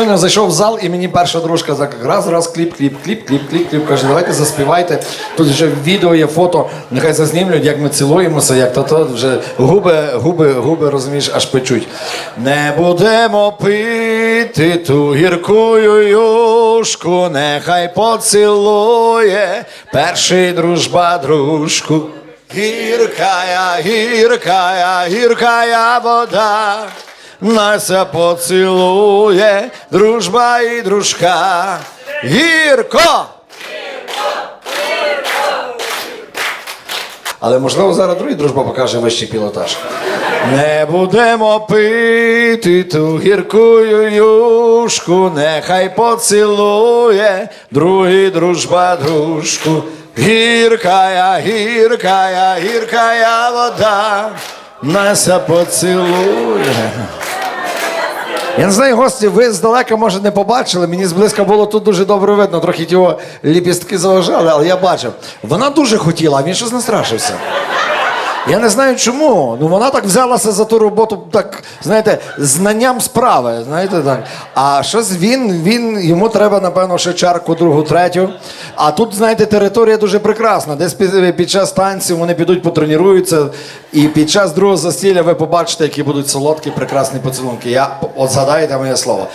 Я зайшов в зал, і мені перша дружка так раз, раз, кліп, кліп, кліп, кліп, кліп, кліп. Каже, давайте заспівайте. Тут вже відео є фото, нехай зазнімлють, як ми цілуємося, як то то вже губи, губи, губи, розумієш, аж печуть. Не будемо пити ту гіркую юшку, нехай поцілує перший дружба дружку. Гіркая, гіркая, гіркая вода. Нася поцілує, дружба і дружка. Гірко! Але можливо зараз другий дружба покаже вищий пілотаж. Не будемо пити ту гіркую юшку, нехай поцілує другий дружба дружку. Гіркая, гіркая, гіркая вода, Нася поцілує. Я не знаю, гості, ви здалека, може, не побачили. Мені зблизька було тут дуже добре видно, трохи його ліпістки заважали, але я бачив. Вона дуже хотіла, а він щось настрашився. Я не знаю чому. Ну вона так взялася за ту роботу, так, знаєте, знанням справи. Знаєте, так. А щось він, він, йому треба, напевно, ще чарку, другу, третю. А тут, знаєте, територія дуже прекрасна. Десь під, під час танців вони підуть потренуються, і під час другого застілля ви побачите, які будуть солодкі, прекрасні поцілунки. Я от згадайте моє слово.